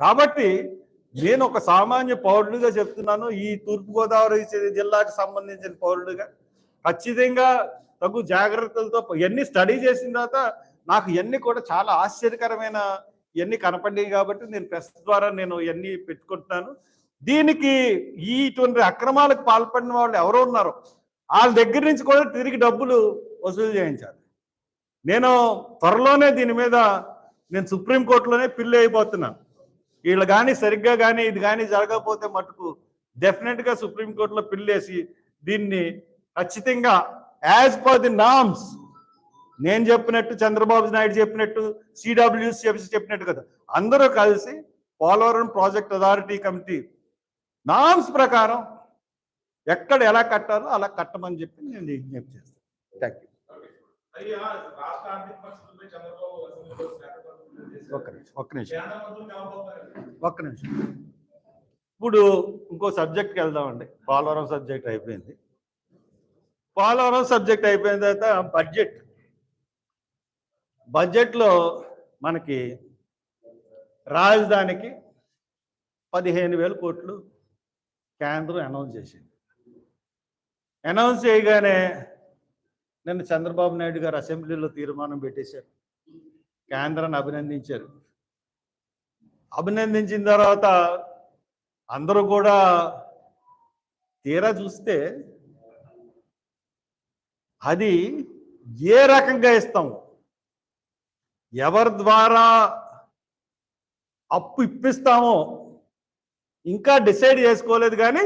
కాబట్టి నేను ఒక సామాన్య పౌరుడిగా చెప్తున్నాను ఈ తూర్పుగోదావరి జిల్లాకు సంబంధించిన పౌరుడిగా. ఖచ్చితంగా తగు జాగ్రత్తలతో ఇవన్నీ స్టడీ చేసిన తర్వాత నాకు ఇవన్నీ కూడా చాలా ఆశ్చర్యకరమైన ఇవన్నీ కనపడ్డాయి కాబట్టి నేను ప్రెస్ ద్వారా నేను ఇవన్నీ పెట్టుకుంటున్నాను. దీనికి ఈ ఇటువంటి అక్రమాలకు పాల్పడిన వాళ్ళు ఎవరో ఉన్నారో. వాళ్ళ దగ్గర నుంచి కూడా తిరిగి డబ్బులు వసూలు చేయించాలి. నేను త్వరలోనే దీని మీద నేను సుప్రీంకోర్టులోనే పిల్లి అయిపోతున్నాను. వీళ్ళు కానీ సరిగ్గా కానీ ఇది కానీ జరగకపోతే మటుకు డెఫినెట్గా సుప్రీంకోర్టులో పిల్లేసి దీన్ని ఖచ్చితంగా యాజ్ పర్ ది నామ్స్ నేను చెప్పినట్టు చంద్రబాబు నాయుడు చెప్పినట్టు సిడబ్ల్యూసి చెప్పినట్టు కదా. అందరూ కలిసి Polavaram project authority committee norms ప్రకారం ఎక్కడ ఎలా కట్టాలో అలా కట్టమని చెప్పి నేను విజ్ఞప్తి చేస్తాను. థ్యాంక్ యూ ఒక్క నిమిషం ఒక్క నిమిషం. ఒక్క నిమిషం. ఇప్పుడు ఇంకో సబ్జెక్ట్కి వెళ్దామండి. పోలవరం సబ్జెక్ట్ అయిపోయింది. పోలవరం సబ్జెక్ట్ అయిపోయిన తర్వాత బడ్జెట్ బడ్జెట్లో మనకి రాజధానికి పదిహేను వేల కోట్లు కేంద్రం అనౌన్స్ చేసింది. అనౌన్స్ చేయగానే నిన్న చంద్రబాబు నాయుడు గారు అసెంబ్లీలో తీర్మానం పెట్టేశారు. కేంద్రాన్ని అభినందించారు. అభినందించిన తర్వాత అందరూ కూడా తీరా చూస్తే అది ఏ రకంగా ఇస్తాము ఎవరి ద్వారా అప్పు ఇప్పిస్తామో ఇంకా డిసైడ్ చేసుకోలేదు కానీ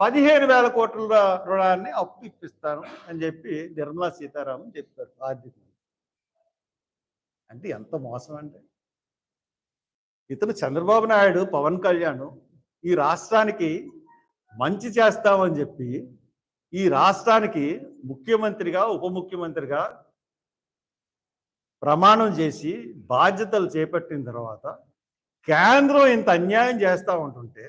పదిహేను వేల కోట్ల రుణాన్ని అప్పు ఇప్పిస్తాను అని చెప్పి నిర్మలా సీతారామన్ చెప్పారు ఆర్థిక అంటే ఎంత మోసం అంటే? ఇతను చంద్రబాబు నాయుడు పవన్ కళ్యాణ్ ఈ రాష్ట్రానికి మంచి చేస్తామని చెప్పి ఈ రాష్ట్రానికి ముఖ్యమంత్రిగా ఉప ముఖ్యమంత్రిగా ప్రమాణం చేసి బాధ్యతలు చేపట్టిన తర్వాత కేంద్రం ఇంత అన్యాయం చేస్తూ ఉంటుంటే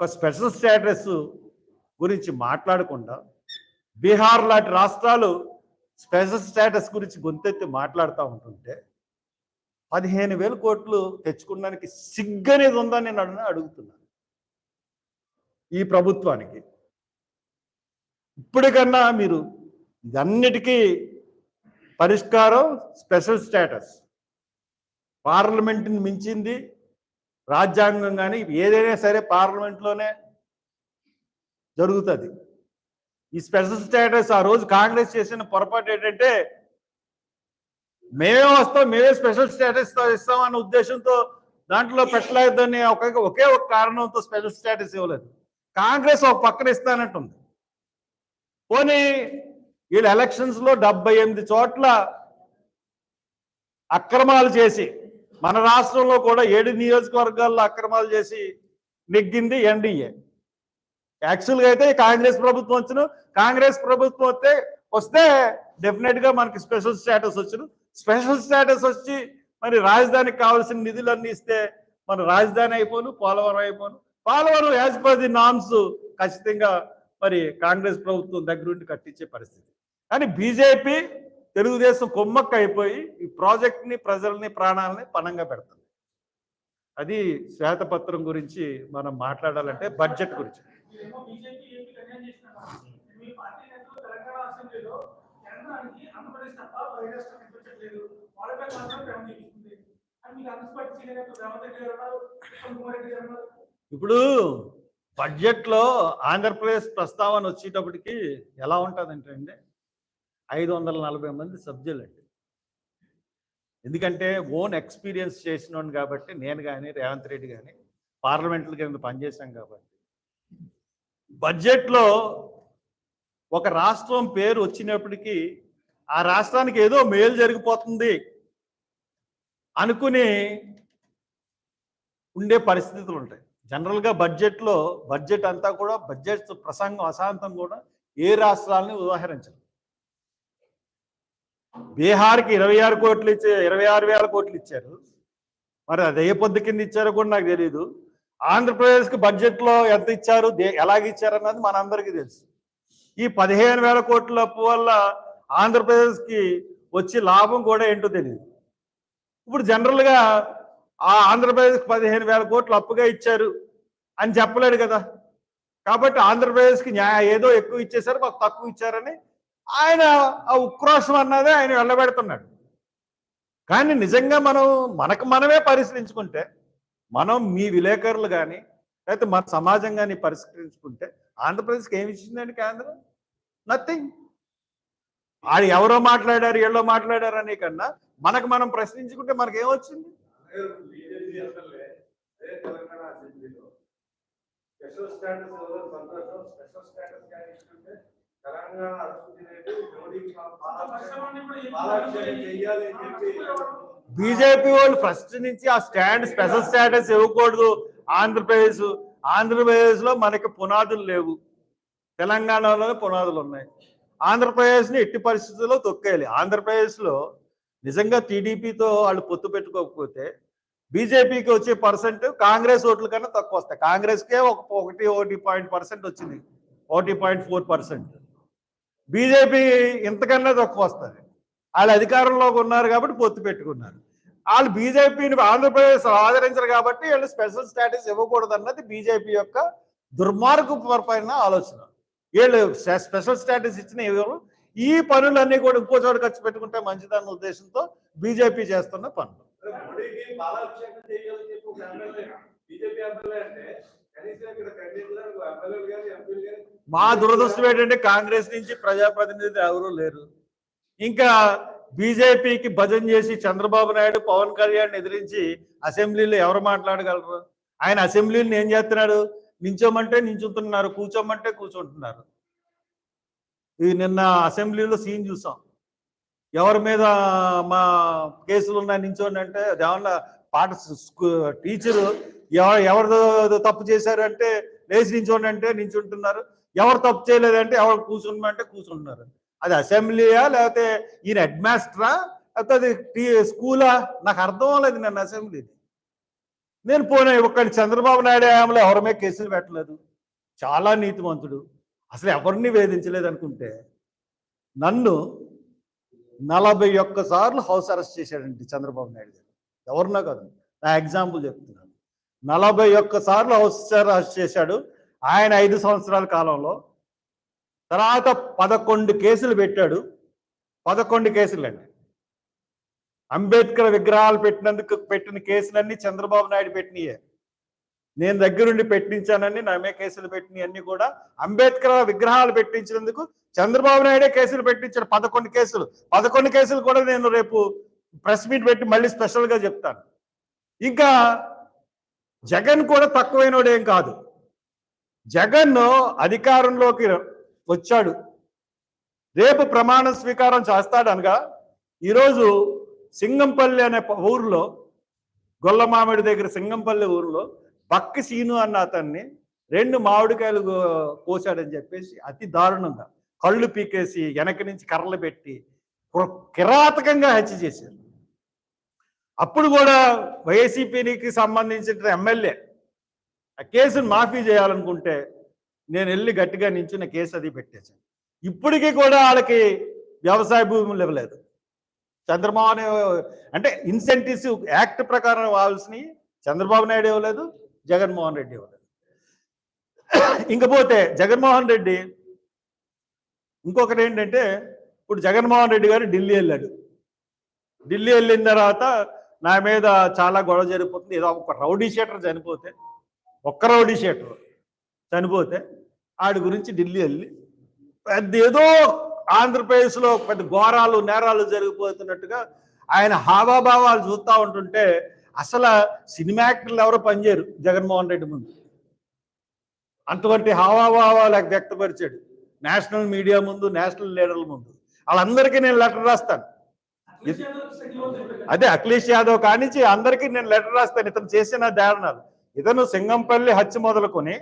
ఒక స్పెషల్ స్టేటస్ గురించి మాట్లాడకుండా బీహార్ లాంటి రాష్ట్రాలు స్పెషల్ స్టేటస్ గురించి గొంతెత్తి మాట్లాడుతూ ఉంటుంటే పదిహేను వేల కోట్లు తెచ్చుకోవడానికి సిగ్గనేది ఉందని నేను అడుగుతున్నాను ఈ ప్రభుత్వానికి. ఇప్పటికన్నా మీరు ఇదన్నిటికీ పరిష్కారం స్పెషల్ స్టేటస్. పార్లమెంట్ని మించింది రాజ్యాంగం కానీ ఏదైనా సరే పార్లమెంట్లోనే జరుగుతుంది. ఈ స్పెషల్ స్టేటస్ ఆ రోజు కాంగ్రెస్ చేసిన పొరపాటు ఏంటంటే మేమే వస్తాం మేమే స్పెషల్ స్టేటస్ ఇస్తాం అన్న ఉద్దేశంతో దాంట్లో పెట్టలేదని ఒక ఒకే ఒక కారణంతో స్పెషల్ స్టేటస్ ఇవ్వలేదు. కాంగ్రెస్ ఒక పక్కన ఇస్తానంటుంది. పోనీ వీళ్ళు ఎలక్షన్స్లో డెబ్బై ఎనిమిది చోట్ల అక్రమాలు చేసి మన రాష్ట్రంలో కూడా ఏడు నియోజకవర్గాల్లో అక్రమాలు చేసి నెగ్గింది ఎన్డీఏ. యాక్చువల్గా అయితే కాంగ్రెస్ ప్రభుత్వం వచ్చిన కాంగ్రెస్ ప్రభుత్వం వస్తే వస్తే డెఫినెట్గా మనకి స్పెషల్ స్టేటస్ వచ్చిన స్పెషల్ స్టేటస్ వచ్చి మరి రాజధానికి కావాల్సిన నిధులన్నీ ఇస్తే మన రాజధాని అయిపోను Polavaram అయిపోను. Polavaram as per the norms ఖచ్చితంగా మరి కాంగ్రెస్ ప్రభుత్వం దగ్గరుండి కట్టించే పరిస్థితి. కానీ బీజేపీ తెలుగుదేశం కొమ్మక్క అయిపోయి ఈ ప్రాజెక్ట్ని ప్రజల్ని ప్రాణాలని పణంగా పెడుతుంది. అది శ్వేతపత్రం గురించి మనం మాట్లాడాలంటే బడ్జెట్ గురించి. ఇప్పుడు బడ్జెట్లో ఆంధ్రప్రదేశ్ ప్రస్తావన వచ్చేటప్పటికి ఎలా ఉంటుందంటే అండి? ఐదు వందల నలభై మంది సభ్యులు అండి ఎందుకంటే ఓన్ ఎక్స్పీరియన్స్ చేసినోడు కాబట్టి నేను కానీ రేవంత్ రెడ్డి కానీ పార్లమెంట్ల కింద పనిచేశాం కాబట్టి. బడ్జెట్లో ఒక రాష్ట్రం పేరు వచ్చినప్పటికీ ఆ రాష్ట్రానికి ఏదో మేలు జరిగిపోతుంది అనుకుని ఉండే పరిస్థితులు ఉంటాయి. జనరల్గా బడ్జెట్లో బడ్జెట్ అంతా కూడా బడ్జెట్ ప్రసంగం అశాంతం కూడా ఏ రాష్ట్రాలని ఉదాహరించదు బీహార్కి ఇరవై ఆరు కోట్లు ఇచ్చే ఇరవై ఆరు వేల కోట్లు ఇచ్చారు. మరి అది ఏ పొద్దు కింద ఇచ్చారో కూడా నాకు తెలియదు ఆంధ్రప్రదేశ్కి బడ్జెట్లో ఎంత ఇచ్చారు దే- ఎలాగ ఇచ్చారన్నది మనందరికీ తెలుసు. ఈ పదిహేను వేల కోట్ల అప్పు వల్ల ఆంధ్రప్రదేశ్కి వచ్చే లాభం కూడా ఏంటో తెలియదు ఇప్పుడు జనరల్గా ఆ ఆంధ్రప్రదేశ్కి పదిహేను వేల కోట్లు అప్పుగా ఇచ్చారు అని చెప్పలేడు కదా. కాబట్టి ఆంధ్రప్రదేశ్కి న్యాయ ఏదో ఎక్కువ ఇచ్చేసారు మాకు తక్కువ ఇచ్చారని ఆయన ఆ ఉక్రోషం అన్నదే ఆయన వెళ్ళబెడుతున్నాడు కానీ నిజంగా మనం మనకు మనమే పరిశీలించుకుంటే మనం మీ విలేకరులు కానీ లేకపోతే మన సమాజం కానీ పరిష్కరించుకుంటే ఆంధ్రప్రదేశ్కి ఏమి ఇచ్చిందండి కేంద్రం? నథింగ్ ఆడు ఎవరో మాట్లాడారు ఎల్లో మాట్లాడారు అనే కన్నా మనకు మనం ప్రశ్నించుకుంటే మనకి ఏమొచ్చింది స్పెషల్ స్టేటస్ సంతోషం. స్పెషల్ స్టేటస్ కానీ తెలంగాణ బీజేపీ వాళ్ళు ఫస్ట్ నుంచి ఆ స్టాండ్ స్పెషల్ స్టేటస్ ఇవ్వకూడదు ఆంధ్రప్రదేశ్ ఆంధ్రప్రదేశ్లో మనకి పునాదులు లేవు. తెలంగాణలోనే పునాదులు ఉన్నాయి. ఆంధ్రప్రదేశ్ని ఎట్టి పరిస్థితుల్లో తొక్కేయాలి. ఆంధ్రప్రదేశ్లో నిజంగా టీడీపీతో వాళ్ళు పొత్తు పెట్టుకోకపోతే బీజేపీకి వచ్చే పర్సెంట్ కాంగ్రెస్ ఓట్ల కన్నా తక్కువ వస్తాయి. కాంగ్రెస్కే ఒక ఒకటి ఒకటి పాయింట్ పర్సెంట్ వచ్చింది. ఒకటి పాయింట్ ఫోర్ పర్సెంట్. బీజేపీ ఇంతకన్నా తక్కువ వస్తుంది. వాళ్ళు అధికారంలోకి ఉన్నారు కాబట్టి పొత్తు పెట్టుకున్నారు. వాళ్ళు బీజేపీని ఆంధ్రప్రదేశ్ ఆదరించరు కాబట్టి వీళ్ళు స్పెషల్ స్టాటస్ ఇవ్వకూడదు అన్నది బీజేపీ యొక్క దుర్మార్గపరమైన ఆలోచన. వీళ్ళు స్పెషల్ స్టాటస్ ఇచ్చిన ఇవ్వరు. ఈ పనులన్నీ కూడా ఇంకో చోట ఖర్చు పెట్టుకుంటే మంచిదన్న ఉద్దేశంతో బీజేపీ చేస్తున్న పనులు. మా దురదృష్టం ఏంటంటే కాంగ్రెస్ నుంచి ప్రజాప్రతినిధి ఎవరూ లేరు. ఇంకా బీజేపీకి భజన చేసి చంద్రబాబు నాయుడు పవన్ కళ్యాణ్ ఎదిరించి అసెంబ్లీలో ఎవరు మాట్లాడగలరు? ఆయన అసెంబ్లీని ఏం చేస్తున్నాడు? నించోమంటే నించుంటున్నారు కూర్చోమంటే కూర్చుంటున్నారు. ఇది నిన్న అసెంబ్లీలో సీన్ చూసాం. ఎవరి మీద మా కేసులు ఉన్నాయి నించోండి అంటే అదేమన్నా పాఠ టీచరు ఎవరు ఎవరు తప్పు చేశారంటే లేచి నించోండి అంటే నించుంటున్నారు. ఎవరు తప్పు చేయలేదంటే ఎవరు కూర్చున్నమంటే కూర్చుంటున్నారు. అది అసెంబ్లీయా లేకపోతే ఈయన హెడ్ మాస్టరా లేకపోతే అది టీ స్కూలా? నాకు అర్థం అవ్వలేదు నేను అసెంబ్లీ నేను పోయినా ఒక్కడి చంద్రబాబు నాయుడు ఆమెలో ఎవరి మీద కేసులు పెట్టలేదు. చాలా నీతివంతుడు అసలు ఎవరిని వేధించలేదు అనుకుంటే నన్ను నలభై ఒక్క సార్లు హౌస్ అరెస్ట్ చేశాడండి చంద్రబాబు నాయుడు గారు. ఎవరినా కాదు. నా ఎగ్జాంపుల్ చెప్తున్నాను. నలభై ఒక్క సార్లు హౌస్ అరెస్ట్ చేశాడు. ఆయన ఐదు సంవత్సరాల కాలంలో. తర్వాత పదకొండు కేసులు పెట్టాడు. పదకొండు కేసులు అండి అంబేద్కర్ విగ్రహాలు పెట్టినందుకు పెట్టిన కేసులన్నీ చంద్రబాబు నాయుడు పెట్టినయే. నేను దగ్గరుండి పెట్టించానని నమే కేసులు పెట్టినవి అన్ని కూడా అంబేద్కర్ విగ్రహాలు పెట్టించినందుకు చంద్రబాబు నాయుడే కేసులు పెట్టించాడు. పదకొండు కేసులు. పదకొండు కేసులు కూడా నేను రేపు ప్రెస్ మీట్ పెట్టి మళ్ళీ స్పెషల్గా చెప్తాను. ఇంకా జగన్ కూడా తక్కువైనోడేం కాదు. జగన్ అధికారంలోకి వచ్చాడు. రేపు ప్రమాణ స్వీకారం చేస్తాడు అనగా ఈరోజు సింగంపల్లి అనే ఊర్లో గొల్లమామిడి దగ్గర సింగంపల్లి ఊర్లో బక్కి సీను అన్న అతన్ని రెండు మామిడికాయలు గో- కోసాడని చెప్పేసి అతి దారుణంగా కళ్ళు పీకేసి వెనక నుంచి కర్రలు పెట్టి కిరాతకంగా హత్య చేశారు. అప్పుడు కూడా వైసీపీకి సంబంధించిన ఎమ్మెల్యే ఆ కేసును మాఫీ చేయాలనుకుంటే నేను వెళ్ళి గట్టిగా నించున్న కేసు అది పెట్టేశాను. ఇప్పటికీ కూడా వాళ్ళకి వ్యవసాయ భూములు ఇవ్వలేదు. చంద్రబాబు అంటే ఇన్సెంటివ్స్ యాక్ట్ ప్రకారం వాల్సినవి చంద్రబాబు నాయుడు ఇవ్వలేదు జగన్మోహన్ రెడ్డి ఇవ్వలేదు. ఇంకపోతే జగన్మోహన్ రెడ్డి ఇంకొకటి ఏంటంటే ఇప్పుడు జగన్మోహన్ రెడ్డి గారు ఢిల్లీ వెళ్ళాడు. ఢిల్లీ వెళ్ళిన తర్వాత నా మీద చాలా గొడవ జరిగిపోతుంది. ఏదో ఒక రౌడీ షేటర్ చనిపోతే ఒక్క రౌడీ షేటర్ చనిపోతే ఆడి గురించి ఢిల్లీ వెళ్ళి పెద్ద ఏదో ఆంధ్రప్రదేశ్లో పెద్ద ఘోరాలు నేరాలు జరిగిపోతున్నట్టుగా ఆయన హావాభావాలు చూస్తూ ఉంటుంటే అసలు సినిమా యాక్టర్లు ఎవరో పనిచేయరు జగన్మోహన్ రెడ్డి ముందు. అటువంటి హావాభావాలు వ్యక్తపరిచాడు నేషనల్ మీడియా ముందు నేషనల్ లీడర్ల ముందు. వాళ్ళందరికీ నేను లెటర్ రాస్తాను. అదే అఖిలేష్ యాదవ్ కానించి అందరికీ నేను లెటర్ రాస్తాను. ఇతను చేసిన దారుణాలు. ఇతను సింగంపల్లి హత్య మొదలుకొని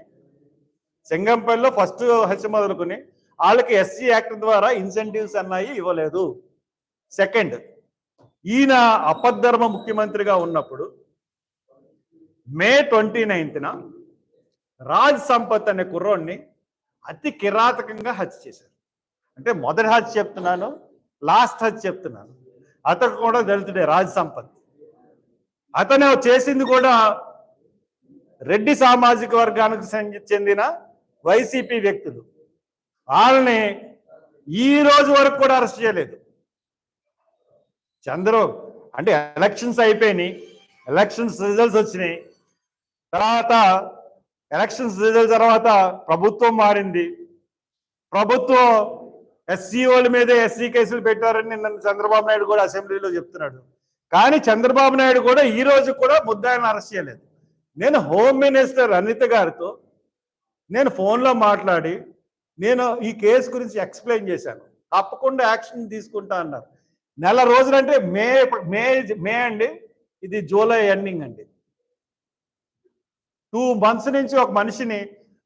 సింగంపల్లిలో ఫస్ట్ హత్య మొదలుకొని వాళ్ళకి ఎస్సీ యాక్ట్ ద్వారా ఇన్సెంటివ్స్ అన్నాయి ఇవ్వలేదు. సెకండ్ ఈయన అపద్ధర్మ ముఖ్యమంత్రిగా ఉన్నప్పుడు మే ట్వంటీ నైన్త్న రాజ్ సంపత్ అనే కుర్రోడిని అతి కిరాతకంగా హత్య చేశారు. అంటే మొదటి హత్య చెప్తున్నాను లాస్ట్ హత్య చెప్తున్నాను. అతను కూడా దళితుడే రాజ్ సంపత్. అతను చేసింది కూడా రెడ్డి సామాజిక వర్గానికి చెందిన వైసీపీ వ్యక్తులు. వాళ్ళని ఈ రోజు వరకు కూడా అరెస్ట్ చేయలేదు. చంద్రు అంటే ఎలక్షన్స్ అయిపోయినాయి. ఎలక్షన్స్ రిజల్ట్స్ వచ్చినాయి. తర్వాత ఎలక్షన్స్ రిజల్ట్ తర్వాత ప్రభుత్వం మారింది. ప్రభుత్వం ఎస్సీ వాళ్ళ మీదే ఎస్సీ కేసులు పెట్టారని నిన్న చంద్రబాబు నాయుడు కూడా అసెంబ్లీలో చెప్తున్నాడు. కానీ చంద్రబాబు నాయుడు కూడా ఈ రోజు కూడా ముద్దాయిని అరెస్ట్ చేయలేదు. నేను హోమ్ మినిస్టర్ అనిత గారితో నేను ఫోన్లో మాట్లాడి నేను ఈ కేసు గురించి ఎక్స్ప్లెయిన్ చేశాను. తప్పకుండా యాక్షన్ తీసుకుంటా అన్నారు. నెల రోజులంటే మే మే మే అండి. ఇది జూలై ఎండింగ్ అండి. టూ మంత్స్ నుంచి ఒక మనిషిని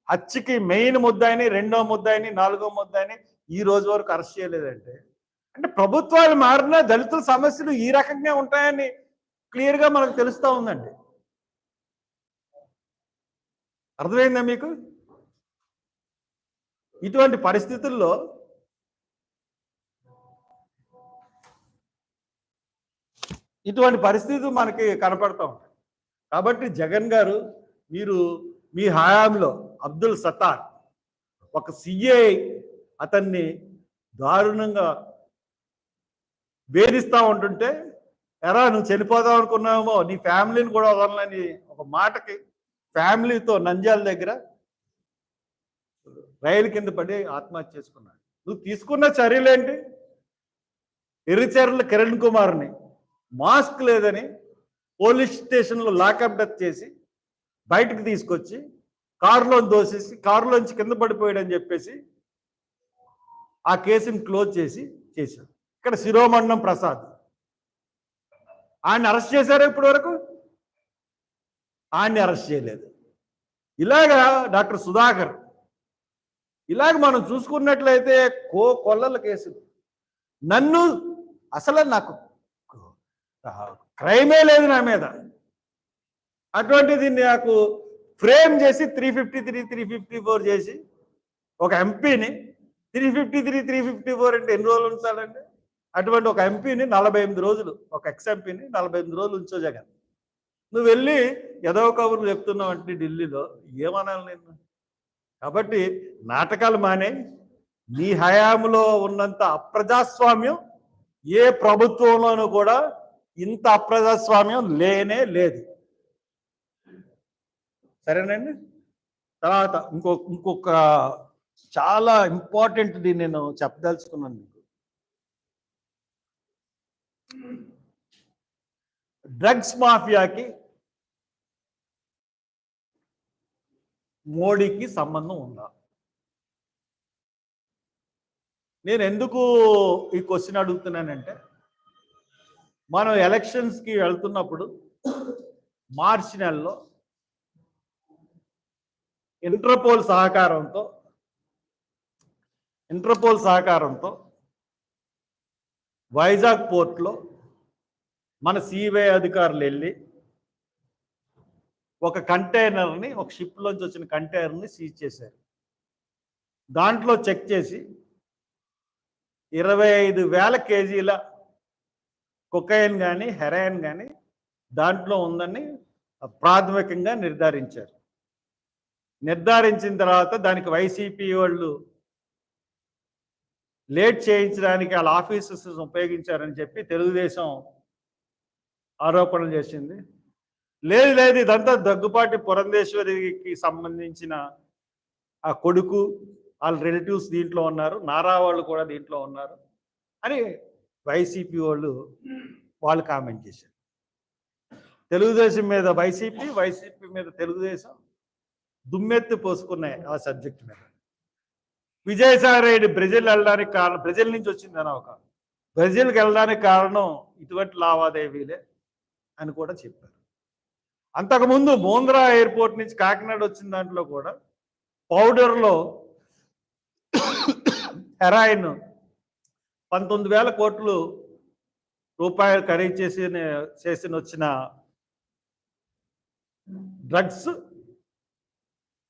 హత్యకి మెయిన్ ముద్దాయిని రెండో ముద్దాయిని నాలుగో ముద్దాయిని ఈ రోజు వరకు అరెస్ట్ చేయలేదంటే? అంటే ప్రభుత్వాలు మారినా దళితుల సమస్యలు ఈ రకంగా ఉంటాయని క్లియర్గా మనకు తెలుస్తూ ఉందండి. అర్థమైందా మీకు? ఇటువంటి పరిస్థితుల్లో ఇటువంటి పరిస్థితులు మనకి కనపడతా ఉంటాయి. కాబట్టి జగన్ గారు మీరు మీ హయాంలో అబ్దుల్ సత్తార్ ఒక సిఐ అతన్ని దారుణంగా వేధిస్తూ ఉంటుంటే ఎరా నువ్వు చనిపోదాం అనుకున్నావేమో నీ ఫ్యామిలీని కూడా వదలని ఒక మాటకి ఫ్యామిలీతో నంద్యాల దగ్గర రైలు కింద పడి ఆత్మహత్య చేసుకున్నాడు. నువ్వు తీసుకున్న చర్యలేంటి? ఎర్రిచర్ల కిరణ్ కుమార్ని మాస్క్ లేదని పోలీస్ స్టేషన్లో లాకప్ డెత్ చేసి బయటకు తీసుకొచ్చి కారులో దోసేసి కారులోంచి కింద పడిపోయాడని చెప్పేసి ఆ కేసుని క్లోజ్ చేసి చేశారు ఇక్కడ శిరోమండం ప్రసాద్. ఆయన అరెస్ట్ చేశారా ఇప్పటి వరకు ఆయన్ని అరెస్ట్ చేయలేదు. ఇలాగా డాక్టర్ సుధాకర్ ఇలాగ మనం చూసుకున్నట్లయితే కో కొల్లల కేసులు నన్ను అసలు నాకు క్రైమే లేదు నా మీద. అటువంటిది నాకు ఫ్రేమ్ చేసి three fifty three three fifty four చేసి ఒక ఎంపీని three fifty three three fifty four అంటే ఎన్ని రోజులు ఉంచాలండి? అటువంటి ఒక ఎంపీని నలభై ఎనిమిది రోజులు ఒక ఎక్స్ ఎంపీని నలభై ఎనిమిది రోజులు ఉంచో జగన్. నువ్వు వెళ్ళి ఏదో కబుర్లు చెప్తున్నావు అంటే ఢిల్లీలో ఏమనాలి నేను కాబట్టి నాటకాలు మానే నీ హయాంలో ఉన్నంత అప్రజాస్వామ్యం ఏ ప్రభుత్వంలోనూ కూడా ఇంత అప్రజాస్వామ్యం లేనే లేదు. సరేనండి? తర్వాత ఇంకొక ఇంకొక చాలా ఇంపార్టెంట్ది నేను చెప్పదలుచుకున్నాను మీకు. డ్రగ్స్ మాఫియాకి మోడీకి సంబంధం ఉందా? నేను ఎందుకు ఈ క్వశ్చన్ అడుగుతున్నానంటే మనం ఎలక్షన్స్కి వెళ్తున్నప్పుడు మార్చి నెలలో ఇంటర్పోల్ సహకారంతో ఇంటర్పోల్ సహకారంతో వైజాగ్ పోర్ట్లో మన సిబిఐ అధికారులు వెళ్ళి ఒక కంటైనర్ని ఒక షిప్లోంచి వచ్చిన కంటైనర్ని సీజ్ చేశారు. దాంట్లో చెక్ చేసి ఇరవై ఐదు వేల కేజీల కొకైన్ కానీ హెరాయిన్ కానీ దాంట్లో ఉందని ప్రాథమికంగా నిర్ధారించారు. నిర్ధారించిన తర్వాత దానికి వైసీపీ వాళ్ళు లేట్ చేయించడానికి వాళ్ళ ఆఫీసెస్ ఉపయోగించారని చెప్పి తెలుగుదేశం ఆరోపణలు చేసింది. లేదు లేదు ఇదంతా దగ్గుపాటి పురంధేశ్వరికి సంబంధించిన ఆ కొడుకు వాళ్ళ రిలేటివ్స్ దీంట్లో ఉన్నారు నారా వాళ్ళు కూడా దీంట్లో ఉన్నారు అని వైసీపీ వాళ్ళు వాళ్ళు కామెంట్ చేశారు. తెలుగుదేశం మీద వైసీపీ వైసీపీ మీద తెలుగుదేశం దుమ్మెత్తి పోసుకున్నాయి ఆ సబ్జెక్ట్ మీద. విజయసాయి రెడ్డి బ్రెజిల్ వెళ్ళడానికి కారణం బ్రెజిల్ నుంచి వచ్చిందని ఒక బ్రెజిల్కి వెళ్ళడానికి కారణం ఇటువంటి లావాదేవీలే అని కూడా చెప్పారు. అంతకుముందు మోంద్రా ఎయిర్పోర్ట్ నుంచి కాకినాడ వచ్చిన దాంట్లో కూడా పౌడర్లో హెరాయిన్ పంతొమ్మిది వేల కోట్లు రూపాయలు ఖరీదు చేసి చేసి వచ్చిన డ్రగ్స్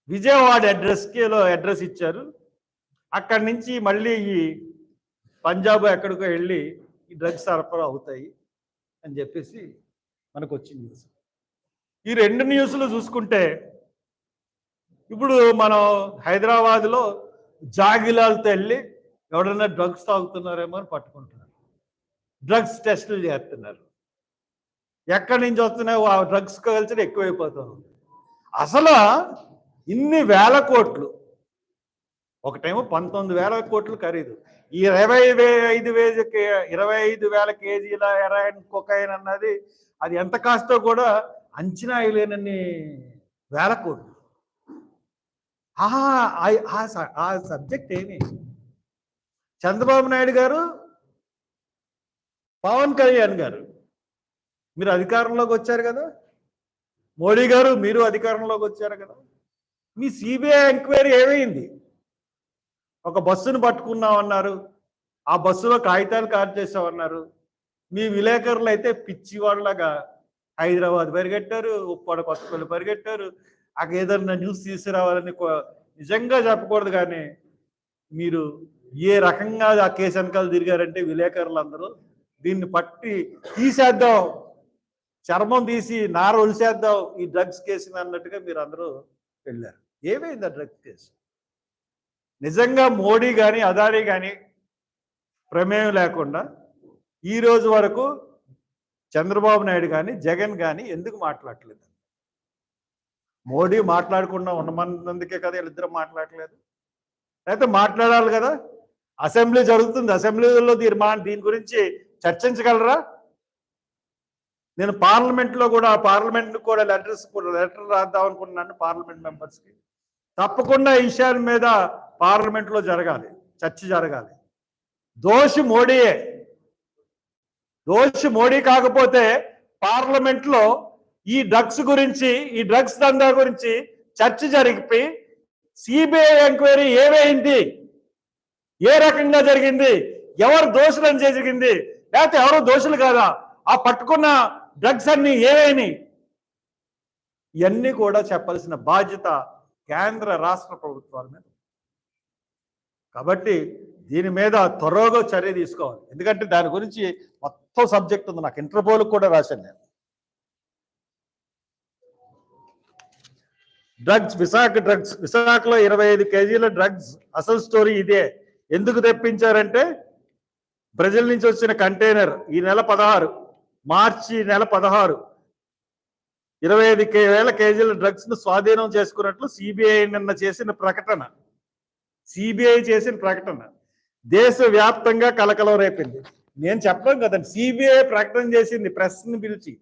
విజయవాడ అడ్రస్కి అడ్రస్ ఇచ్చారు. అక్కడి నుంచి మళ్ళీ ఈ పంజాబ్ ఎక్కడికో వెళ్ళి ఈ డ్రగ్స్ సరఫరా అవుతాయి అని చెప్పేసి మనకు వచ్చిన న్యూస్. ఈ రెండు న్యూస్లు చూసుకుంటే ఇప్పుడు మనం హైదరాబాద్లో జాగిలాలతో వెళ్ళి ఎవడన్నా డ్రగ్స్ తాగుతున్నారేమో అని పట్టుకుంటున్నారు. డ్రగ్స్ టెస్టులు చేస్తున్నారు. ఎక్కడి నుంచి వస్తున్నాయో ఆ డ్రగ్స్ కల్చర్ ఎక్కువైపోతుంది. అసలు ఇన్ని వేల కోట్లు ఒకటేమో పంతొమ్మిది వేల కోట్లు ఖరీదు. ఇరవై వే ఐదు వేల ఇరవై ఐదు వేల కేజీల ఎరాయిన్ కొకైన్ అన్నది అది ఎంత కాస్తో కూడా అంచనా వేయలేనన్ని వేల కోట్లు. ఆ- స- ఆ సబ్జెక్ట్ ఏమి? చంద్రబాబు నాయుడు గారు పవన్ కళ్యాణ్ గారు. మీరు అధికారంలోకి వచ్చారు కదా? మోడీ గారు మీరు అధికారంలోకి వచ్చారు కదా? మీ సిబిఐ ఎంక్వైరీ ఏమైంది? ఒక బస్సును పట్టుకున్నామన్నారు ఆ బస్సులో కాగితాలు కార్ చేసామన్నారు మీ విలేకరులు అయితే పిచ్చి వాళ్ళగా హైదరాబాద్ పరిగెట్టారు ఉప్పాడ కొత్తపల్లి పరిగెట్టారు. అక్కడ ఏదన్నా న్యూస్ తీసుకురావాలని కో- నిజంగా చెప్పకూడదు కానీ మీరు ఏ రకంగా ఆ కేసు వెనకాల తిరిగారంటే విలేకరులు అందరూ దీన్ని పట్టి తీసేద్దాం. చర్మం తీసి నార ఒలిసేద్దాం. ఈ డ్రగ్స్ కేసుని అన్నట్టుగా మీరు అందరూ వెళ్ళారు. ఏమైంది ఆ డ్రగ్స్ కేసు? నిజంగా మోడీ కానీ అదానీ కానీ ప్రమేయం లేకుండా ఈ రోజు వరకు చంద్రబాబు నాయుడు కానీ జగన్ కానీ ఎందుకు మాట్లాడలేదు మోడీ మాట్లాడకుండా ఉండమన్నందుకే కదా వీళ్ళిద్దరూ మాట్లాడలేదు అయితే మాట్లాడాలి కదా? అసెంబ్లీ జరుగుతుంది. అసెంబ్లీలో దీని మా దీని గురించి చర్చించగలరా? నేను పార్లమెంట్లో కూడా పార్లమెంట్ కూడా లెటర్స్ లెటర్ రాద్దాం అనుకున్నాను పార్లమెంట్ మెంబర్స్కి. తప్పకుండా ఈ విషయాల మీద పార్లమెంట్లో జరగాలి చర్చ జరగాలి. దోషి మోడీయే. దోషి మోడీ కాకపోతే పార్లమెంట్లో ఈ డ్రగ్స్ గురించి ఈ డ్రగ్స్ దందా గురించి చర్చ జరిపి సిబిఐ ఎంక్వైరీ ఏమైంది? ఏ రకంగా జరిగింది? ఎవరు దోషులని జరిగింది? లేకపోతే ఎవరు దోషులు కాదా? ఆ పట్టుకున్న డ్రగ్స్ అన్ని ఏవైనాయి? ఇవన్నీ కూడా చెప్పాల్సిన బాధ్యత కేంద్ర రాష్ట్ర ప్రభుత్వాల మీద. కాబట్టి దీని మీద త్వరగా చర్య తీసుకోవాలి. ఎందుకంటే దాని గురించి మొత్తం సబ్జెక్ట్ ఉంది. నాకు ఇంటర్పోల్ కూడా రాశాను నేను. డ్రగ్స్ విశాఖ డ్రగ్స్ విశాఖలో ఇరవై ఐదు కేజీల డ్రగ్స్. అసలు స్టోరీ ఇదే. ఎందుకు తెప్పించారంటే బ్రెజిల్ నుంచి వచ్చిన కంటైనర్ ఈ నెల పదహారు మార్చి నెల పదహారు ఇరవై ఐదు వేల కేజీల డ్రగ్స్ను స్వాధీనం చేసుకున్నట్లు సిబిఐ నిన్న చేసిన ప్రకటన. సిబిఐ చేసిన ప్రకటన. దేశవ్యాప్తంగా కలకలం రేపింది. నేను చెప్పడం కదండి. సిబిఐ ప్రకటన చేసింది ప్రెస్ని పిలిచి.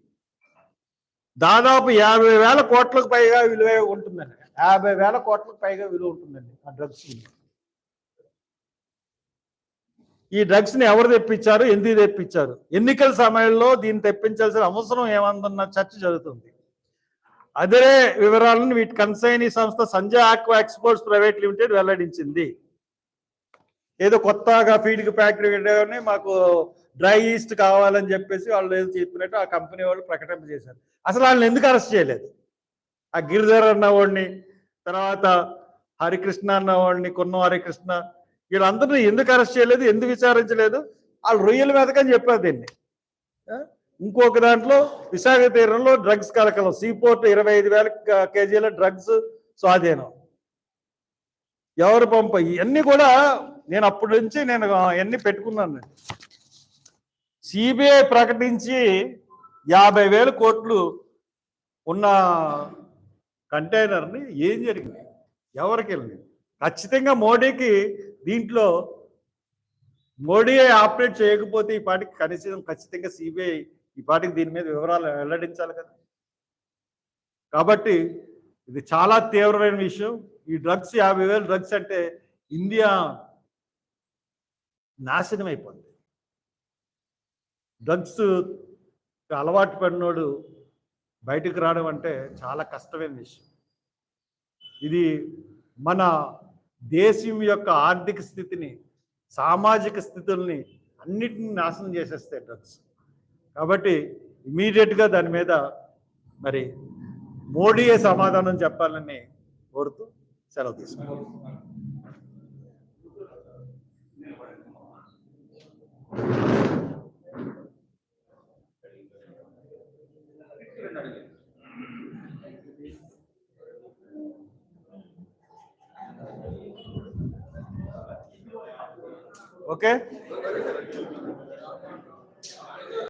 దాదాపు యాభై వేల కోట్లకు పైగా విలువ ఉంటుందండి. యాభై వేల కోట్లకు పైగా విలువ ఉంటుందండి ఆ డ్రగ్స్ ఈ డ్రగ్స్ని ఎవరు తెప్పించారు? ఎందుకు తెప్పించారు? ఎన్నికల సమయంలో దీన్ని తెప్పించాల్సిన అవసరం ఏమందన్న చర్చ జరుగుతుంది. అదే వివరాలను వీటి కన్సైనీ సంస్థ Sanjay aqua exports private limited వెల్లడించింది. ఏదో కొత్తగా ఫీడ్ ఫ్యాక్టరీ పెట్టారని మాకు డ్రై ఈస్ట్ కావాలని చెప్పేసి వాళ్ళు ఏదో చెప్పినట్టు ఆ కంపెనీ వాళ్ళు ప్రకటన చేశారు. అసలు వాళ్ళని ఎందుకు అరెస్ట్ చేయలేదు? ఆ గిరిధర్ అన్నవాడిని తర్వాత హరికృష్ణ అన్నవాడిని కొన్న హరికృష్ణ వీళ్ళందరినీ ఎందుకు అరెస్ట్ చేయలేదు ఎందుకు విచారించలేదు? వాళ్ళు రొయ్యల మీదకని చెప్పారు దీన్ని. ఇంకొక దాంట్లో విశాఖ తీరంలో డ్రగ్స్ కలకలం. సీపోర్ట్ ఇరవై ఐదు వేల కేజీల డ్రగ్స్ స్వాధీనం. ఎవరు పంప ఇవన్నీ కూడా నేను అప్పటి నుంచి నేను అవన్నీ పెట్టుకున్నాను సిబిఐ ప్రకటించి యాభై వేల కోట్లు ఉన్న కంటైనర్ని ఏం జరిగింది? ఎవరికి వెళ్ళింది? ఖచ్చితంగా మోడీకి దీంట్లో మోడీ ఆపరేట్ చేయకపోతే ఈ పాటికి కనీసం ఖచ్చితంగా సిబిఐ ఈ పాటికి దీని మీద వివరాలు వెల్లడించాలి కదా. కాబట్టి ఇది చాలా తీవ్రమైన విషయం. ఈ డ్రగ్స్ యాభై వేలు డ్రగ్స్ అంటే ఇండియా నాశనం అయిపోతుంది డ్రగ్స్ అలవాటు పడినోడు బయటకు రావడం అంటే చాలా కష్టమైన విషయం. ఇది మన దేశం యొక్క ఆర్థిక స్థితిని సామాజిక స్థితుల్ని అన్నిటిని నాశనం చేసేస్తాయి డ్రగ్స్. కాబట్టి ఇమీడియట్గా దాని మీద మరి మోడీయే సమాధానం చెప్పాలని కోరుతూ సెలవు తీసుకున్నాను ఓకే?